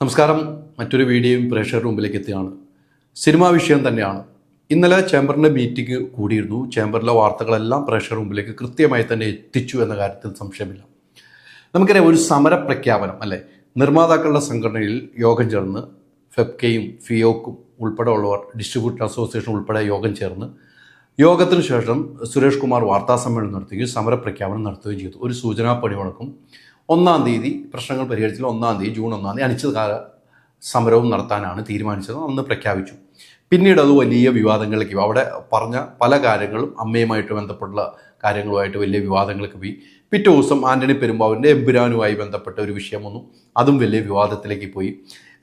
നമസ്കാരം. മറ്റൊരു വീഡിയോയും പ്രേക്ഷകരുടെ മുമ്പിലേക്ക് എത്തിയാണ് സിനിമാ വിഷയം തന്നെയാണ്. ഇന്നലെ ചേംബറിന്റെ മീറ്റിംഗ് കൂടിയിരുന്നു. ചേംബറിലെ വാർത്തകളെല്ലാം പ്രേക്ഷകരുടെ മുമ്പിലേക്ക് കൃത്യമായി തന്നെ എത്തിച്ചു എന്ന കാര്യത്തിൽ സംശയമില്ല. നമുക്കറിയാം ഒരു സമര പ്രഖ്യാപനം അല്ലെ? നിർമ്മാതാക്കളുടെ സംഘടനയിൽ യോഗം ചേർന്ന് ഫെപ്കയും ഫിയോക്കും ഉൾപ്പെടെ ഉള്ളവർ ഡിസ്ട്രിബ്യൂട്ടർ അസോസിയേഷൻ ഉൾപ്പെടെ യോഗം ചേർന്ന് യോഗത്തിന് ശേഷം സുരേഷ് കുമാർ വാർത്താ സമ്മേളനം നടത്തുകയും സമരപ്രഖ്യാപനം നടത്തുകയും ചെയ്തു. ഒരു സൂചനാ പണിമുടക്കും. ഒന്നാം തീയതി പ്രശ്നങ്ങൾ പരിഹരിച്ചില്ല ഒന്നാം തീയതി ജൂൺ ഒന്നാം തീയതി അനിശ്ചിതകാല സമരവും നടത്താനാണ് തീരുമാനിച്ചത് അന്ന് പ്രഖ്യാപിച്ചു. പിന്നീട് അത് വലിയ വിവാദങ്ങളിലേക്ക്. അവിടെ പറഞ്ഞ പല കാര്യങ്ങളും അമ്മയുമായിട്ട് ബന്ധപ്പെട്ട കാര്യങ്ങളുമായിട്ട് വലിയ വിവാദങ്ങൾക്ക് പോയി. പിറ്റേ ദിവസം ആന്റണി പെരുമ്പാവിന്റെ എമ്പുരാനുമായി ബന്ധപ്പെട്ട ഒരു വിഷയം വന്നു. അതും വലിയ വിവാദത്തിലേക്ക് പോയി.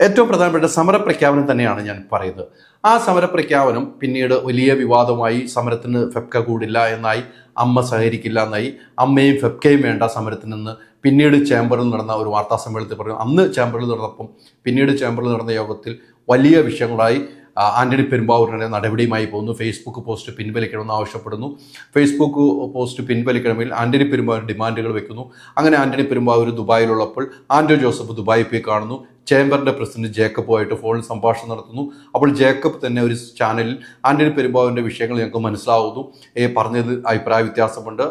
ഏറ്റവും പ്രധാനപ്പെട്ട സമരപ്രഖ്യാപനം തന്നെയാണ് ഞാൻ പറയുന്നത്. ആ സമരപ്രഖ്യാപനം പിന്നീട് വലിയ വിവാദമായി സമരത്തിന് ഫെപ്ക കൂടില്ല എന്നായി അമ്മ സഹകരിക്കില്ല എന്നായി അമ്മയും ഫെപ്കയും വേണ്ട സമരത്തിനെന്ന് പിന്നീട് ചേംബറിൽ നടന്ന ഒരു വാർത്താ സമ്മേളനത്തിൽ പറഞ്ഞു. അന്ന് ചേംബറിൽ നടന്നപ്പം പിന്നീട് ചേംബറിൽ നടന്ന യോഗത്തിൽ വലിയ വിഷയങ്ങളായി ആന്റണി പെരുമ്പാവൂരിനെ നടപടിയുമായി പോകുന്നു ഫേസ്ബുക്ക് പോസ്റ്റ് പിൻവലിക്കണമെന്ന് ആവശ്യപ്പെടുന്നു. ഫേസ്ബുക്ക് പോസ്റ്റ് പിൻവലിക്കണമെങ്കിൽ ആന്റണി പെരുമ്പാവൂർ ഡിമാൻഡുകൾ വെക്കുന്നു. അങ്ങനെ ആന്റണി പെരുമ്പാവൂർ ദുബായിലുള്ളപ്പോൾ ആന്റോ ജോസഫ് ദുബായി പോയി കാണുന്നു. ചേംബറിന്റെ പ്രസിഡന്റ് ജേക്കബുമായിട്ട് ഫോണിൽ സംഭാഷണം നടത്തുന്നു. അപ്പോൾ ജേക്കബ് തന്നെ ഒരു ചാനലിൽ ആന്റണി പെരുമ്പാവൂരിന്റെ വിഷയങ്ങൾ ഞങ്ങൾക്ക് മനസ്സിലാവുന്നു. ഏ പറഞ്ഞത് അഭിപ്രായ വ്യത്യാസമുണ്ട്.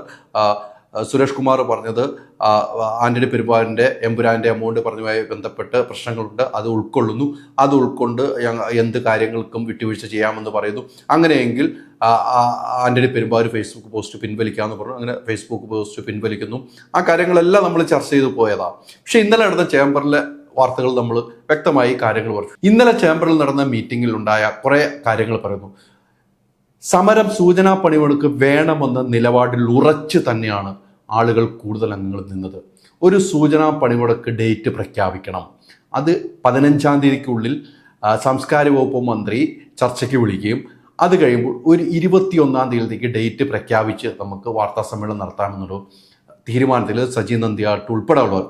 സുരേഷ് കുമാർ പറഞ്ഞത് ആന്റണി പെരുമ്പാവൂരിന്റെ എമ്പുരാന്റെ എമൗണ്ട് പറഞ്ഞതുമായി ബന്ധപ്പെട്ട് പ്രശ്നങ്ങളുണ്ട് അത് ഉൾക്കൊള്ളുന്നു. അത് ഉൾക്കൊണ്ട് എന്ത് കാര്യങ്ങൾക്കും വിട്ടുവീഴ്ച ചെയ്യാമെന്ന് പറയുന്നു. അങ്ങനെയെങ്കിൽ ആന്റണി പെരുമ്പാവൂർ ഫേസ്ബുക്ക് പോസ്റ്റ് പിൻവലിക്കാമെന്ന് പറഞ്ഞു. അങ്ങനെ ഫേസ്ബുക്ക് പോസ്റ്റ് പിൻവലിക്കുന്നു. ആ കാര്യങ്ങളെല്ലാം നമ്മൾ ചർച്ച ചെയ്തു പോയതാണ് പക്ഷേ ഇന്നലെ നടന്ന ചേംബറിലെ വാർത്തകൾ നമ്മൾ വ്യക്തമായി കാര്യങ്ങൾ പറഞ്ഞു. ഇന്നലെ ചേംബറിൽ നടന്ന മീറ്റിംഗിൽ ഉണ്ടായ കുറെ കാര്യങ്ങൾ പറയുന്നു. സമരം സൂചനാ പണിമുടക്ക് വേണമെന്ന നിലപാടിൽ ഉറച്ചു തന്നെയാണ് ആളുകൾ കൂടുതൽ അംഗങ്ങൾ നിന്നത്. ഒരു സൂചനാ പണിമുടക്ക് ഡേറ്റ് പ്രഖ്യാപിക്കണം. അത് പതിനഞ്ചാം തീയതിക്കുള്ളിൽ സംസ്കാര വകുപ്പ് മന്ത്രി ചർച്ചയ്ക്ക് വിളിക്കുകയും അത് കഴിയുമ്പോൾ ഒരു ഇരുപത്തിയൊന്നാം തീയതിക്ക് ഡേറ്റ് പ്രഖ്യാപിച്ച് നമുക്ക് വാർത്താ സമ്മേളനം നടത്താമെന്നുള്ള തീരുമാനത്തിൽ സജി നന്ദിയാട്ട് ഉൾപ്പെടെയുള്ളവർ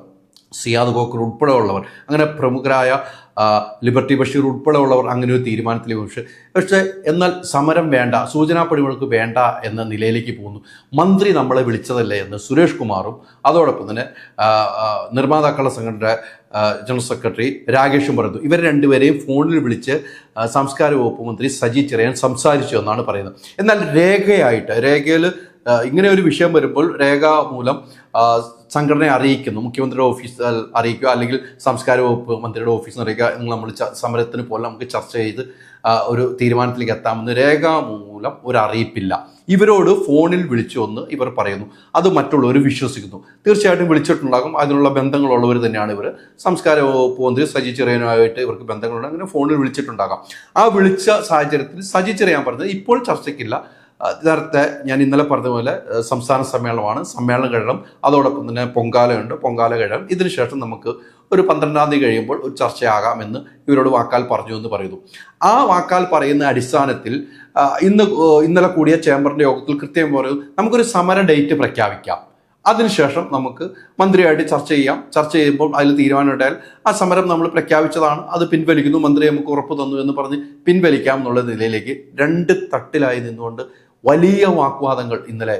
സിയാദ് ഗോക്കർ ഉൾപ്പെടെയുള്ളവർ അങ്ങനെ പ്രമുഖരായ ലിബർട്ടി ബഷീർ ഉൾപ്പെടെയുള്ളവർ അങ്ങനെ ഒരു തീരുമാനത്തിൽ പക്ഷേ പക്ഷേ എന്നാൽ സമരം വേണ്ട സൂചനാ പണിമുടക്ക് വേണ്ട എന്ന നിലയിലേക്ക് പോകുന്നു. മന്ത്രി നമ്മളെ വിളിച്ചതല്ലേ എന്ന് സുരേഷ് കുമാറും അതോടൊപ്പം തന്നെ നിർമ്മാതാക്കളുടെ സംഘടനയുടെ ജനറൽ സെക്രട്ടറി രാകേഷും പറയുന്നു. ഇവർ രണ്ടുപേരെയും ഫോണിൽ വിളിച്ച് സംസ്കാര വകുപ്പ് മന്ത്രി സജി ചെറിയാൻ സംസാരിച്ചു എന്നാണ് പറയുന്നത്. എന്നാൽ രേഖയായിട്ട് രേഖയിൽ ഇങ്ങനെ ഒരു വിഷയം വരുമ്പോൾ രേഖ മൂലം ആ, സംഘടനയെ അറിയിക്കുന്നു മുഖ്യമന്ത്രിയുടെ ഓഫീസ് അറിയിക്കുക അല്ലെങ്കിൽ സംസ്കാര വകുപ്പ് മന്ത്രിയുടെ ഓഫീസിൽ അറിയിക്കുക എന്ന് നമ്മൾ സമരത്തിന് പോലെ നമുക്ക് ചർച്ച ചെയ്ത് ഒരു തീരുമാനത്തിലേക്ക് എത്താമെന്ന് രേഖാമൂലം ഒരു അറിയിപ്പില്ല. ഇവരോട് ഫോണിൽ വിളിച്ചു വന്ന് ഇവർ പറയുന്നു. അത് മറ്റുള്ളവർ വിശ്വസിക്കുന്നു. തീർച്ചയായിട്ടും വിളിച്ചിട്ടുണ്ടാകും. അതിനുള്ള ബന്ധങ്ങളുള്ളവർ തന്നെയാണ് ഇവർ. സംസ്കാര വകുപ്പ് മന്ത്രി സജി ചെറിയനുമായിട്ട് ഇവർക്ക് ബന്ധങ്ങളുണ്ട്. അങ്ങനെ ഫോണിൽ വിളിച്ചിട്ടുണ്ടാകാം. ആ വിളിച്ച സാഹചര്യത്തിൽ സജി ചെറിയാൻ പറഞ്ഞത് ഇപ്പോൾ ചർച്ചയ്ക്കില്ല. നേരത്തെ ഞാൻ ഇന്നലെ പറഞ്ഞതുപോലെ സംസ്ഥാന സമ്മേളനമാണ്. സമ്മേളനം കഴിയണം. അതോടൊപ്പം തന്നെ പൊങ്കാലയുണ്ട്. പൊങ്കാല കഴിയണം. ഇതിനുശേഷം നമുക്ക് ഒരു പന്ത്രണ്ടാം തീയതി കഴിയുമ്പോൾ ഒരു ചർച്ചയാകാമെന്ന് ഇവരോട് വാക്കാൽ പറഞ്ഞു എന്ന് പറയുന്നു. ആ വാക്കാൽ പറയുന്ന അടിസ്ഥാനത്തിൽ ഇന്ന് ഇന്നലെ കൂടിയ ചേംബറിന്റെ യോഗത്തിൽ കൃത്യം പറയും നമുക്കൊരു സമര ഡേറ്റ് പ്രഖ്യാപിക്കാം. അതിനുശേഷം നമുക്ക് മന്ത്രിയായിട്ട് ചർച്ച ചെയ്യാം. ചർച്ച ചെയ്യുമ്പോൾ അതിൽ തീരുമാനം ഉണ്ടായാൽ ആ സമരം നമ്മൾ പ്രഖ്യാപിച്ചതാണ്. അത് പിൻവലിക്കുന്നു. മന്ത്രി നമുക്ക് ഉറപ്പ് തന്നു എന്ന് പറഞ്ഞ് പിൻവലിക്കാം എന്നുള്ള നിലയിലേക്ക് രണ്ട് തട്ടിലായി നിന്നുകൊണ്ട് വലിയ വാക്വാദങ്ങൾ ഇന്നലെ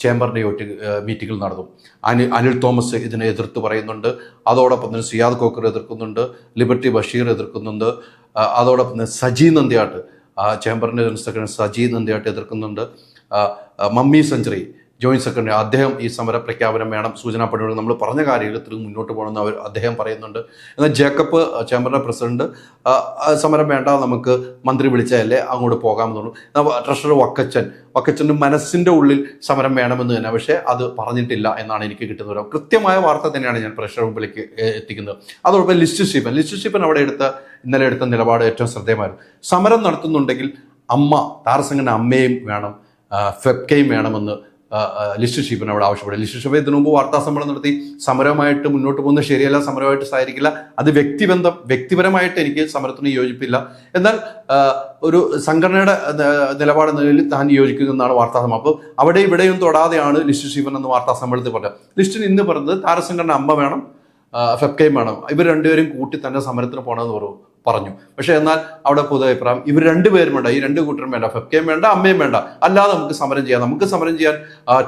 ചേംബറിന്റെ ഒറ്റ മീറ്റിംഗിൽ നടന്നു. അനിൽ അനിൽ തോമസ് ഇതിനെ എതിർത്ത് പറയുന്നുണ്ട്. അതോടൊപ്പം തന്നെ സിയാദ് കോക്കർ എതിർക്കുന്നുണ്ട്. ലിബർട്ടി ബഷീർ എതിർക്കുന്നുണ്ട്. അതോടൊപ്പം തന്നെ സജി നന്ദിയാട്ട് ചേംബറിന്റെ ജനറൽ സെക്രട്ടറി സജി നന്ദിയാട്ട് എതിർക്കുന്നുണ്ട്. മമ്മി സെഞ്ചുറി ജോയിന്റ് സെക്രട്ടറി അദ്ദേഹം ഈ സമര പ്രഖ്യാപനം വേണം സൂചനാ പണിയോട് നമ്മൾ പറഞ്ഞ കാര്യത്തിൽ മുന്നോട്ട് പോകണമെന്ന് അവർ അദ്ദേഹം പറയുന്നുണ്ട്. എന്നാൽ ജേക്കബ് ചേംബറിന്റെ പ്രസിഡന്റ് സമരം വേണ്ട നമുക്ക് മന്ത്രി വിളിച്ചതല്ലേ അങ്ങോട്ട് പോകാമെന്ന് തോന്നുന്നു ട്രഷറർ വക്കച്ചൻ വക്കച്ചന്റെ മനസ്സിന്റെ ഉള്ളിൽ സമരം വേണമെന്ന് തന്നെ പക്ഷേ അത് പറഞ്ഞിട്ടില്ല എന്നാണ് എനിക്ക് കിട്ടുന്ന ഒരു കൃത്യമായ വാർത്ത തന്നെയാണ് ഞാൻ പ്രഷർ മുമ്പിലേക്ക് എത്തിക്കുന്നത്. അതോടൊപ്പം ലിസ്റ്റ് സ്റ്റീഫൻ ലിസ്റ്റ് സ്റ്റീഫൻ അവിടെ എടുത്ത ഇന്നലെ എടുത്ത നിലപാട് ഏറ്റവും ശ്രദ്ധേയമായിരുന്നു. സമരം നടത്തുന്നുണ്ടെങ്കിൽ അമ്മ താരസംഘന്റെ അമ്മയും വേണം ഫെബ്കയും വേണമെന്ന് ലിസ്റ്റ് ഷീപ്പിന് അവിടെ ആവശ്യപ്പെടും. ലിസ്റ്റ് ഷീപ്പ് ഇതിനു മുമ്പ് വാർത്താ സമ്മേളനം നടത്തി. സമരമായിട്ട് മുന്നോട്ട് പോകുന്നത് ശരിയല്ല സമരമായിട്ട് സഹായിക്കില്ല അത് വ്യക്തിബന്ധം വ്യക്തിപരമായിട്ട് എനിക്ക് സമരത്തിന് യോജിപ്പില്ല. എന്നാൽ ഒരു സംഘടനയുടെ നിലപാട് നിലയിൽ താൻ യോജിക്കുന്നതാണ് വാർത്താ സമ്മേളനം. അപ്പോൾ അവിടെ ഇവിടെയും തൊടാതെയാണ് ലിസ്റ്റ് ഷീപ്പൻ എന്ന് വാർത്താ സമ്മേളനത്തിൽ പറഞ്ഞത്. ലിസ്റ്റിന് ഇന്ന് പറഞ്ഞത് താരസംഘടന അമ്മ വേണം ആ, ഫെബ്കയും വേണം. ഇവർ രണ്ടുപേരും കൂട്ടി തന്നെ സമരത്തിന് പോകണമെന്ന് പറഞ്ഞു. പറഞ്ഞു. പക്ഷേ എന്നാൽ അവിടെ പൊതു അഭിപ്രായം ഇവർ രണ്ടുപേരും വേണ്ട ഈ രണ്ട് കൂട്ടരും വേണ്ട ഫെഫ്കെയും വേണ്ട അമ്മയും വേണ്ട. അല്ലാതെ നമുക്ക് സമരം ചെയ്യാം. നമുക്ക് സമരം ചെയ്യാൻ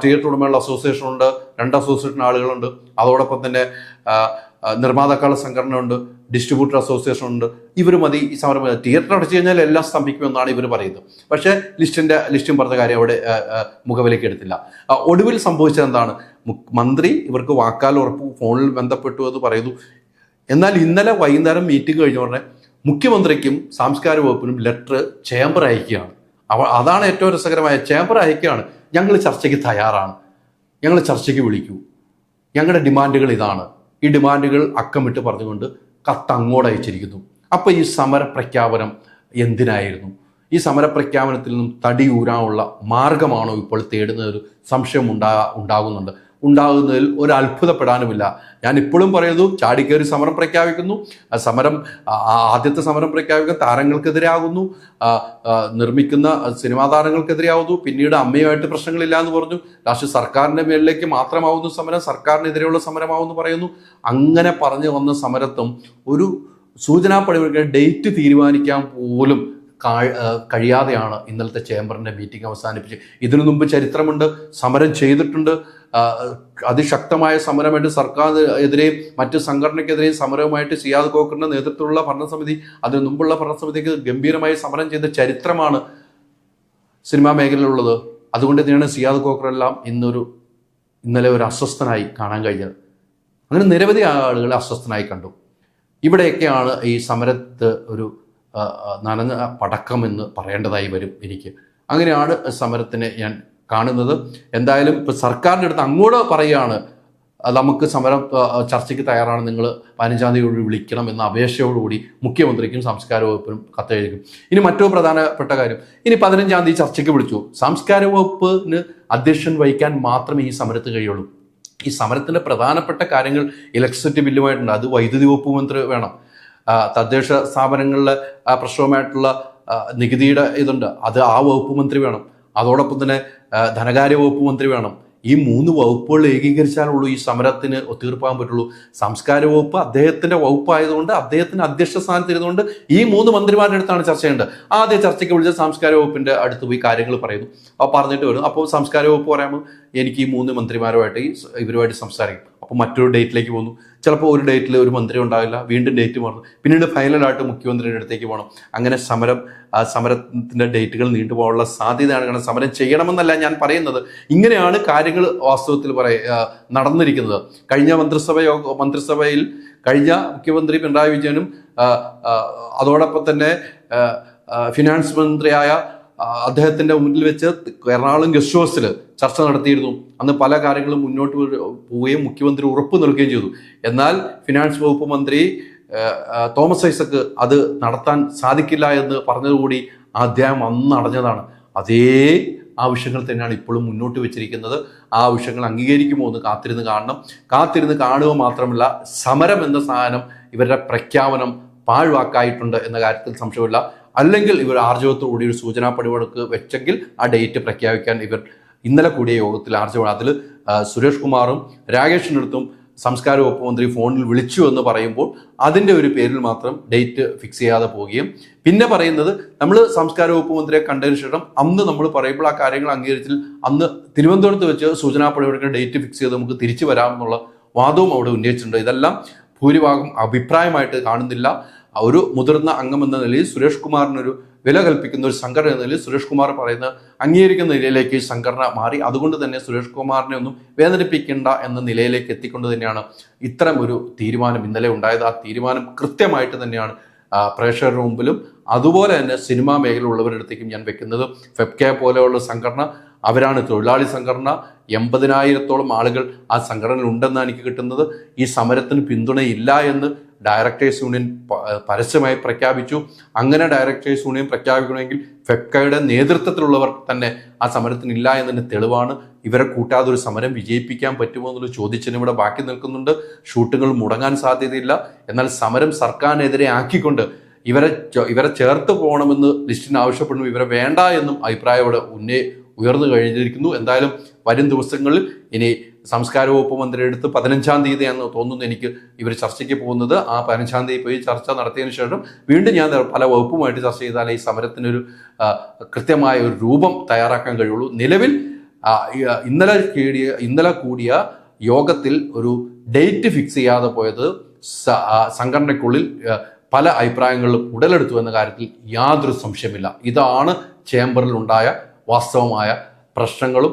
തിയേറ്റർ ഉടമകളുടെ അസോസിയേഷൻ ഉണ്ട് രണ്ട് അസോസിയേഷൻ ആളുകളുണ്ട്. അതോടൊപ്പം തന്നെ നിർമ്മാതാക്കളുടെ സംഘടന ഉണ്ട് ഡിസ്ട്രിബ്യൂട്ടർ അസോസിയേഷൻ ഉണ്ട്. ഇവർ മതി ഈ സമരം തിയേറ്റർ അടച്ചു കഴിഞ്ഞാൽ എല്ലാം സ്തംഭിക്കുമെന്നാണ് ഇവർ പറയുന്നത്. പക്ഷേ ലിസ്റ്റിന്റെ ലിസ്റ്റും പറഞ്ഞ കാര്യം അവിടെ മുഖവിലേക്ക് എടുത്തില്ല. ഒടുവിൽ സംഭവിച്ചത് എന്താണ്? മന്ത്രി ഇവർക്ക് വാക്കാൽ ഉറപ്പ് ഫോണിൽ ബന്ധപ്പെട്ടു എന്ന് പറയുന്നു. എന്നാൽ ഇന്നലെ വൈകുന്നേരം മീറ്റിംഗ് കഴിഞ്ഞ ഉടനെ മുഖ്യമന്ത്രിക്കും സാംസ്കാരിക വകുപ്പിനും ലെറ്റർ ചേംബർ അയക്കുകയാണ്. അവ അതാണ് ഏറ്റവും രസകരമായ. ചേംബർ അയക്കുകയാണ്. ഞങ്ങൾ ചർച്ചയ്ക്ക് തയ്യാറാണ്. ഞങ്ങൾ ചർച്ചയ്ക്ക് വിളിക്കൂ. ഞങ്ങളുടെ ഡിമാൻഡുകൾ ഇതാണ്. ഈ ഡിമാൻഡുകൾ അക്കമിട്ട് പറഞ്ഞുകൊണ്ട് കത്ത് അങ്ങോട്ട് അയച്ചിരിക്കുന്നു. അപ്പോൾ ഈ സമര പ്രഖ്യാപനം എന്തിനായിരുന്നു? ഈ സമര പ്രഖ്യാപനത്തിൽ നിന്നും തടി ഊരാനുള്ള മാർഗമാണോ ഇപ്പോൾ തേടുന്ന ഒരു സംശയം ഉണ്ടാ ഉണ്ടാകുന്നുണ്ട്. ഉണ്ടാകുന്നതിൽ ഒരു അത്ഭുതപ്പെടാനുമില്ല. ഞാൻ ഇപ്പോഴും പറയുന്നു ചാടിക്കേറി സമരം പ്രഖ്യാപിക്കുന്നു. സമരം ആദ്യത്തെ സമരം പ്രഖ്യാപിക്കുന്ന താരങ്ങൾക്കെതിരാകുന്നു. നിർമ്മിക്കുന്ന സിനിമാ താരങ്ങൾക്കെതിരെയാവുന്നു പിന്നീട് അമ്മയുമായിട്ട് പ്രശ്നങ്ങളില്ല എന്ന് പറഞ്ഞു. രാഷ്ട്രീയ സർക്കാരിന്റെ മേളിലേക്ക് മാത്രമാവുന്നു സമരം സർക്കാരിനെതിരെയുള്ള സമരമാവുന്നു പറയുന്നു. അങ്ങനെ പറഞ്ഞു വന്ന സമരത്തും ഒരു സൂചനാ പണിമുടക്കിന് ഡേറ്റ് തീരുമാനിക്കാൻ പോലും കഴിയാതെയാണ് ഇന്നലത്തെ ചേംബറിന്റെ മീറ്റിംഗ് അവസാനിപ്പിച്ച് ഇതിനു മുമ്പ് ചരിത്രമുണ്ട് സമരം ചെയ്തിട്ടുണ്ട്. അതിശക്തമായ സമരമായിട്ട് എതിരെയും മറ്റ് സംഘടനയ്ക്കെതിരെയും സമരവുമായിട്ട് സിയാദ് കോക്കറിന്റെ നേതൃത്വത്തിലുള്ള ഭരണസമിതി അതിനു മുമ്പുള്ള ഭരണസമിതിക്ക് ഗംഭീരമായി സമരം ചെയ്ത ചരിത്രമാണ് സിനിമാ മേഖലയിലുള്ളത്. അതുകൊണ്ട് തന്നെയാണ് സിയാദ് കോക്കറെല്ലാം ഇന്നൊരു ഇന്നലെ ഒരു അസ്വസ്ഥനായി കാണാൻ കഴിഞ്ഞത്. അങ്ങനെ നിരവധി ആളുകളെ അസ്വസ്ഥനായി കണ്ടു. ഇവിടെയൊക്കെയാണ് ഈ സമരത്ത് ഒരു നനഞ്ഞ പടക്കമെന്ന് പറയേണ്ടതായി വരും എനിക്ക്. അങ്ങനെയാണ് സമരത്തിനെ ഞാൻ കാണുന്നത്. എന്തായാലും ഇപ്പം സർക്കാരിന്റെ അടുത്ത് അങ്ങോട്ട് പറയുകയാണ് നമുക്ക് സമരം ചർച്ചയ്ക്ക് തയ്യാറാണ്. നിങ്ങൾ പതിനഞ്ചാം തീയതി വിളിക്കണം എന്ന അപേക്ഷയോടുകൂടി മുഖ്യമന്ത്രിക്കും സംസ്കാര വകുപ്പിനും കത്തെഴുതിക്കും ഇനി മറ്റൊരു പ്രധാനപ്പെട്ട കാര്യം. ഇനി പതിനഞ്ചാം തീയതി ചർച്ചയ്ക്ക് വിളിച്ചു. സംസ്കാര വകുപ്പിന് അധ്യക്ഷൻ വഹിക്കാൻ മാത്രമേ ഈ സമരത്ത് കഴിയുള്ളൂ. ഈ സമരത്തിന്റെ പ്രധാനപ്പെട്ട കാര്യങ്ങൾ ഇലക്ട്രിസിറ്റി ബില്ലുമായിട്ടുണ്ട്. അത് വൈദ്യുതി വകുപ്പ് മന്ത്രി വേണം. തദ്ദേശ സ്ഥാപനങ്ങളിലെ പ്രശ്നവുമായിട്ടുള്ള നികുതിയുടെ ഇതുണ്ട്. അത് ആ വകുപ്പ് മന്ത്രി വേണം. അതോടൊപ്പം തന്നെ ധനകാര്യ വകുപ്പ് മന്ത്രി വേണം. ഈ മൂന്ന് വകുപ്പുകൾ ഏകീകരിച്ചാലുള്ളൂ ഈ സമരത്തിന് ഒത്തീർപ്പാൻ പറ്റുള്ളൂ. സംസ്കാര വകുപ്പ് അദ്ദേഹത്തിന്റെ വകുപ്പായതുകൊണ്ട് അദ്ദേഹത്തിന്റെ അധ്യക്ഷ സ്ഥാനത്ത് ഇരുന്നുകൊണ്ട് ഈ മൂന്ന് മന്ത്രിമാരുടെ അടുത്താണ് ചർച്ച ചെയ്യേണ്ടത്. ആദ്യം ചർച്ചയ്ക്ക് വിളിച്ച സംസ്കാര വകുപ്പിന്റെ അടുത്ത് പോയി കാര്യങ്ങൾ പറയുന്നു. അപ്പോൾ പറഞ്ഞിട്ട് വരും അപ്പോൾ സംസ്കാര വകുപ്പ് പറയുമ്പോൾ എനിക്ക് ഈ മൂന്ന് മന്ത്രിമാരുമായിട്ട് ഇവരുമായിട്ട് സംസാരിക്കും. അപ്പോൾ മറ്റൊരു ഡേറ്റിലേക്ക് പോകുന്നു. ചിലപ്പോൾ ഒരു ഡേറ്റിൽ ഒരു മന്ത്രി ഉണ്ടാവില്ല വീണ്ടും ഡേറ്റ് മാറും. പിന്നീട് ഫൈനലായിട്ട് മുഖ്യമന്ത്രിയുടെ അടുത്തേക്ക് പോകണം അങ്ങനെ സമരം സമരത്തിന്റെ ഡേറ്റുകൾ നീണ്ടുപോകാനുള്ള സാധ്യതയാണ്. കാരണം സമരം ചെയ്യണമെന്നല്ല ഞാൻ പറയുന്നത്. ഇങ്ങനെയാണ് കാര്യങ്ങൾ വാസ്തവത്തിൽ പറയ നടന്നിരിക്കുന്നത്. കഴിഞ്ഞ മന്ത്രിസഭ യോഗ മന്ത്രിസഭയിൽ കഴിഞ്ഞ മുഖ്യമന്ത്രി പിണറായി വിജയനും അതോടൊപ്പം തന്നെ ഫിനാൻസ് മന്ത്രിയായ അദ്ദേഹത്തിന്റെ മുന്നിൽ വെച്ച് എറണാകുളം ഗസ്റ്റ് ഹൗസിൽ ചർച്ച നടത്തിയിരുന്നു. അന്ന് പല കാര്യങ്ങളും മുന്നോട്ട് പോവുകയും മുഖ്യമന്ത്രി ഉറപ്പ് നൽകുകയും ചെയ്തു. എന്നാൽ ഫിനാൻസ് വകുപ്പ് മന്ത്രി തോമസ് ഐസക്ക് അത് നടത്താൻ സാധിക്കില്ല എന്ന് പറഞ്ഞതുകൂടി ആ അധ്യായം അന്ന് അടഞ്ഞതാണ് അതേ ആവശ്യങ്ങൾ തന്നെയാണ് ഇപ്പോഴും മുന്നോട്ട് വെച്ചിരിക്കുന്നത്. ആ ആവശ്യങ്ങൾ അംഗീകരിക്കുമോ എന്ന് കാത്തിരുന്ന് കാണണം. കാത്തിരുന്ന് കാണുക മാത്രമല്ല സമരം എന്ന സാധനം ഇവരുടെ പ്രഖ്യാപനം പാഴ്വാക്കായിട്ടുണ്ട് എന്ന കാര്യത്തിൽ സംശയമില്ല. അല്ലെങ്കിൽ ഇവർ ആർജവത്തോടുകൂടി ഒരു സൂചനാ പടിവെടുക്ക് വെച്ചെങ്കിൽ ആ ഡേറ്റ് പ്രഖ്യാപിക്കാൻ ഇവർ ഇന്നലെ കൂടിയ യോഗത്തിൽ ആർജവം അതിൽ സുരേഷ് കുമാറും രാകേഷിന്റെ അടുത്തും സംസ്കാര വകുപ്പ് മന്ത്രി ഫോണിൽ വിളിച്ചു എന്ന് പറയുമ്പോൾ അതിന്റെ ഒരു പേരിൽ മാത്രം ഡേറ്റ് ഫിക്സ് ചെയ്യാതെ പോവുകയും. പിന്നെ പറയുന്നത് നമ്മൾ സംസ്കാര വകുപ്പ് മന്ത്രിയെ കണ്ടതിന് ശേഷം അന്ന് നമ്മൾ പറയുമ്പോൾ ആ കാര്യങ്ങൾ അംഗീകരിച്ചിൽ അന്ന് തിരുവനന്തപുരത്ത് വെച്ച് സൂചനാ പണിമുടക്കിന് ഡേറ്റ് ഫിക്സ് ചെയ്ത് നമുക്ക് തിരിച്ചു വരാമെന്നുള്ള വാദവും അവിടെ ഉന്നയിച്ചിട്ടുണ്ട്. ഇതെല്ലാം ഭൂരിഭാഗം അഭിപ്രായമായിട്ട് കാണുന്നില്ല. ഒരു മുതിർന്ന അംഗം എന്ന നിലയിൽ സുരേഷ് കുമാറിനൊരു വില കൽപ്പിക്കുന്ന ഒരു സംഘടന എന്ന നിലയിൽ സുരേഷ് കുമാർ പറയുന്ന അംഗീകരിക്കുന്ന നിലയിലേക്ക് സംഘടന മാറി. അതുകൊണ്ട് തന്നെ സുരേഷ് കുമാറിനെ ഒന്നും വേദനിപ്പിക്കേണ്ട എന്ന നിലയിലേക്ക് എത്തിക്കൊണ്ട് തന്നെയാണ് ഇത്തരം ഒരു തീരുമാനം ഇന്നലെ ഉണ്ടായത്. ആ തീരുമാനം കൃത്യമായിട്ട് തന്നെയാണ് പ്രേക്ഷകരുടെ മുമ്പിലും. അതുപോലെ തന്നെ സിനിമാ മേഖലയിലുള്ളവരുടെ അടുത്തേക്കും ഞാൻ വെക്കുന്നത് ഫെബ്കെ പോലെയുള്ള സംഘടന അവരാണ് തൊഴിലാളി സംഘടന. എൺപതിനായിരത്തോളം ആളുകൾ ആ സംഘടനയിൽ ഉണ്ടെന്നാണ് എനിക്ക് കിട്ടുന്നത്. ഈ സമരത്തിന് പിന്തുണയില്ല എന്ന് ഡയറക്ടേഴ്സ് യൂണിയൻ പരസ്യമായി പ്രഖ്യാപിച്ചു. അങ്ങനെ ഡയറക്ടേഴ്സ് യൂണിയൻ പ്രഖ്യാപിക്കണമെങ്കിൽ ഫെപ്കയുടെ നേതൃത്വത്തിലുള്ളവർ തന്നെ ആ സമരത്തിന് ഇല്ല എന്നതിന് തെളിവാണ്. ഇവരെ കൂട്ടാതെ ഒരു സമരം വിജയിപ്പിക്കാൻ പറ്റുമോ എന്നുള്ള ചോദിച്ചതിന് ഇവിടെ ബാക്കി നിൽക്കുന്നുണ്ട്. ഷൂട്ടുകൾ മുടങ്ങാൻ സാധ്യതയില്ല. എന്നാൽ സമരം സർക്കാരിനെതിരെ ആക്കിക്കൊണ്ട് ഇവരെ ഇവരെ ചേർത്ത് പോകണമെന്ന് ലിസ്റ്റിന് ആവശ്യപ്പെടുന്നു. ഇവരെ വേണ്ട എന്നും അഭിപ്രായം ഇവിടെ ഉന്നേ ഉയർന്നു കഴിഞ്ഞിരിക്കുന്നു. എന്തായാലും വരും ദിവസങ്ങളിൽ ഇനി സംസ്കാര വകുപ്പ് മന്ത്രി എടുത്ത് പതിനഞ്ചാം തീയതിയാണെന്ന് തോന്നുന്നു എനിക്ക് ഇവർ ചർച്ചയ്ക്ക് പോകുന്നത്. ആ പതിനഞ്ചാം തീയതി പോയി ചർച്ച നടത്തിയതിനു ശേഷം വീണ്ടും ഞാൻ പല വകുപ്പുമായിട്ട് ചർച്ച ചെയ്താൽ ഈ സമരത്തിനൊരു കൃത്യമായ ഒരു രൂപം തയ്യാറാക്കാൻ കഴിയുള്ളൂ. നിലവിൽ ഇന്നലെ കൂടിയ ഇന്നലെ കൂടിയ യോഗത്തിൽ ഒരു ഡേറ്റ് ഫിക്സ് ചെയ്യാതെ പോയത് സംഘടനയ്ക്കുള്ളിൽ പല അഭിപ്രായങ്ങളും ഉടലെടുത്തു എന്ന കാര്യത്തിൽ യാതൊരു സംശയമില്ല ഇതാണ് ചേംബറിൽ ഉണ്ടായ വാസ്തവമായ പ്രശ്നങ്ങളും